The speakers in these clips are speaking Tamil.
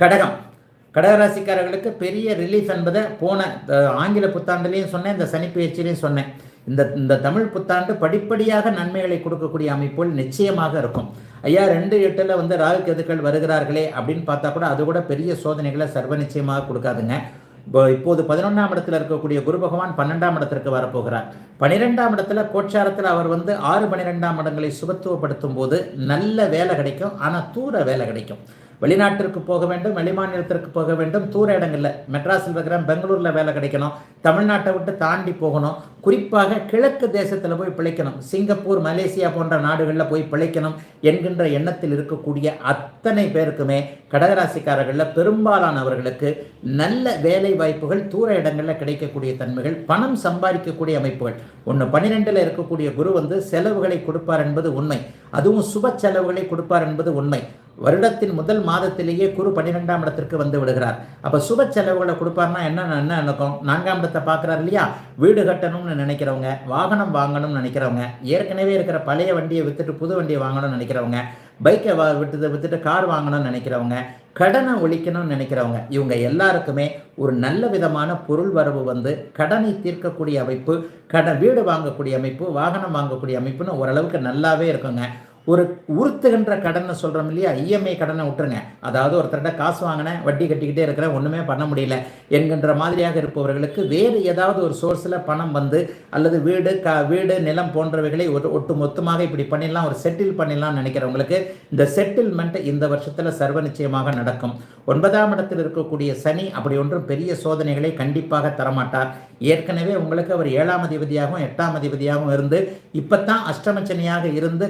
கடகம். கடகராசிக்காரர்களுக்கு பெரிய ரிலீஃப் என்பதை போன ஆங்கில புத்தாண்டுலேயும் சொன்னேன் இந்த சனி சொன்னேன். இந்த இந்த தமிழ் புத்தாண்டு படிப்படியாக நன்மைகளை கொடுக்கக்கூடிய அமைப்புகள் நிச்சயமாக இருக்கும். ஐயா ரெண்டு எட்டில் வந்து ராகு கேதுக்கள் வருகிறார்களே அப்படின்னு பார்த்தா கூட அது கூட பெரிய சோதனைகளை சர்வ நிச்சயமாக கொடுக்காதுங்க. இப்போ இப்போது பதினொன்றாம் இடத்துல இருக்கக்கூடிய குரு பகவான் பன்னெண்டாம் இடத்திற்கு வரப்போகிறார். பன்னிரெண்டாம் இடத்துல கோச்சாரத்தில் அவர் வந்து ஆறு பன்னிரெண்டாம் இடங்களை சுபத்துவப்படுத்தும் போது நல்ல வேலை கிடைக்கும் ஆனால் தூர வேலை கிடைக்கும். வெளிநாட்டிற்கு போக வேண்டும் வெளிமாநிலத்திற்கு போக வேண்டும். தூர இடங்களில் மெட்ராஸில் இருக்கிற பெங்களூரில் வேலை கிடைக்கணும். தமிழ்நாட்டை விட்டு தாண்டி போகணும். குறிப்பாக கிழக்கு தேசத்தில் போய் பிழைக்கணும். சிங்கப்பூர் மலேசியா போன்ற நாடுகளில் போய் பிழைக்கணும் என்கின்ற எண்ணத்தில் இருக்கக்கூடிய அத்தனை பேருக்குமே கடகராசிக்காரர்களில் பெரும்பாலானவர்களுக்கு நல்ல வேலை வாய்ப்புகள் தூர இடங்களில் கிடைக்கக்கூடிய தன்மைகள் பணம் சம்பாதிக்கக்கூடிய அமைப்புகள். ஒன்று பன்னிரெண்டில் இருக்கக்கூடிய குரு வந்து செலவுகளை கொடுப்பார் என்பது உண்மை. அதுவும் சுப செலவுகளை கொடுப்பார் என்பது உண்மை. வருடத்தின் முதல் மாதத்திலேயே குரு பன்னிரெண்டாம் இடத்திற்கு வந்து விடுகிறார். அப்ப சுப செலவுகளை கொடுப்பார்னா என்ன என்ன நடக்கும்? நான்காம் இடத்தை பார்க்குறாரு இல்லையா? வீடு கட்டணும்னு நினைக்கிறவங்க வாகனம் வாங்கணும்னு நினைக்கிறவங்க ஏற்கனவே இருக்கிற பழைய வண்டியை வித்துட்டு புது வண்டியை வாங்கணும்னு நினைக்கிறவங்க பைக்கை வா விட்டு வித்துட்டு கார் வாங்கணும்னு நினைக்கிறவங்க கடனை ஒழிக்கணும்னு நினைக்கிறவங்க இவங்க எல்லாருக்குமே ஒரு நல்ல விதமான பொருள் வரவு வந்து கடனை தீர்க்கக்கூடிய அமைப்பு கடன் வீடு வாங்கக்கூடிய அமைப்பு வாகனம் வாங்கக்கூடிய அமைப்புன்னு ஓரளவுக்கு நல்லாவே இருக்குங்க. ஒரு உறுத்துகின்ற கடனை சொல்கிறோம் இல்லையா? இஎம்ஐ கடனை விட்டுருங்க. அதாவது ஒருத்தர்கிட்ட காசு வாங்கினேன் வட்டி கட்டிக்கிட்டே இருக்கிறேன் ஒன்றுமே பண்ண முடியல என்கின்ற மாதிரியாக இருப்பவர்களுக்கு வேறு ஏதாவது ஒரு சோர்ஸில் பணம் வந்து அல்லது வீடு க வீடு நிலம் போன்றவைகளை ஒரு ஒட்டு மொத்தமாக இப்படி பண்ணிடலாம் ஒரு செட்டில் பண்ணிடலாம்னு நினைக்கிறவங்களுக்கு இந்த செட்டில்மெண்ட் இந்த வருஷத்தில் சர்வ நிச்சயமாக நடக்கும். ஒன்பதாம் இடத்தில் இருக்கக்கூடிய சனி அப்படி ஒன்றும் பெரிய சோதனைகளை கண்டிப்பாக தரமாட்டார். ஏற்கனவே உங்களுக்கு அவர் ஏழாம் அதிபதியாகவும் எட்டாம் அதிபதியாகவும் இருந்து இப்பத்தான் அஷ்டமச்சனியாக இருந்து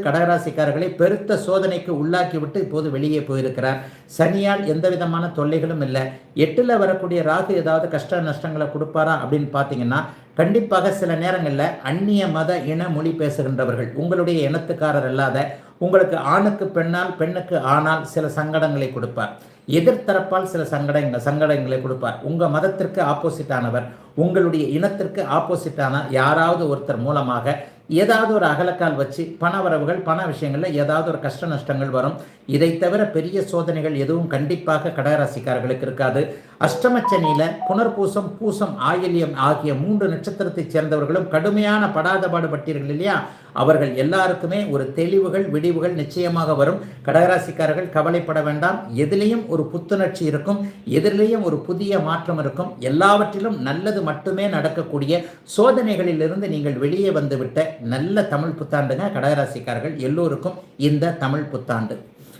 கடகராசிக்காரர்களை பெருத்த சோதனைக்கு உள்ளாக்கி விட்டு இப்போது வெளியே போயிருக்கிறார். சனியால் எந்த விதமான தொல்லைகளும் இல்லை. எட்டில் வரக்கூடிய ராகு ஏதாவது கஷ்ட நஷ்டங்களை கொடுப்பாரா அப்படின்னு பார்த்தீங்கன்னா கண்டிப்பாக சில நேரங்களில் அந்நிய மத இன மொழி பேசுகின்றவர்கள் உங்களுடைய இனத்துக்காரர் அல்லாத உங்களுக்கு ஆணுக்கு பெண்ணால் பெண்ணுக்கு ஆனால் சில சங்கடங்களை கொடுப்பார். எதிர்த்தரப்பால் சில சங்கடங்கள் சங்கடங்களை கொடுப்பார். உங்கள் மதத்திற்கு ஆப்போசிட்டானவர் உங்களுடைய இனத்திற்கு ஆப்போசிட்டான யாராவது ஒருத்தர் மூலமாக ஏதாவது ஒரு அகலக்கால் வச்சு பண வரவுகள் பண விஷயங்களில் ஏதாவது ஒரு கஷ்ட நஷ்டங்கள் வரும். இதை தவிர பெரிய சோதனைகள் எதுவும் கண்டிப்பாக கடகராசிக்காரர்களுக்கு இருக்காது. அஷ்டமச்சனியில புனர்பூசம் பூசம் ஆயில்யம் ஆகிய மூன்று நட்சத்திரத்தைச் சேர்ந்தவர்களும் கடுமையான படாத பாடுபட்டீர்கள் இல்லையா? அவர்கள் எல்லாருக்குமே ஒரு தெளிவுகள் விடிவுகள் நிச்சயமாக வரும். கடகராசிக்காரர்கள் கவலைப்பட வேண்டாம். எதிலையும் ஒரு புத்துணர்ச்சி இருக்கும். எதிரிலேயும் ஒரு புதிய மாற்றம் இருக்கும். எல்லாவற்றிலும் நல்லது மட்டுமே நடக்கக்கூடிய சோதனைகளிலிருந்து நீங்கள் வெளியே வந்துவிட்ட நல்ல தமிழ் புத்தாண்டுங்க கடகராசிக்காரர்கள் எல்லோருக்கும் இந்த தமிழ் புத்தாண்டு.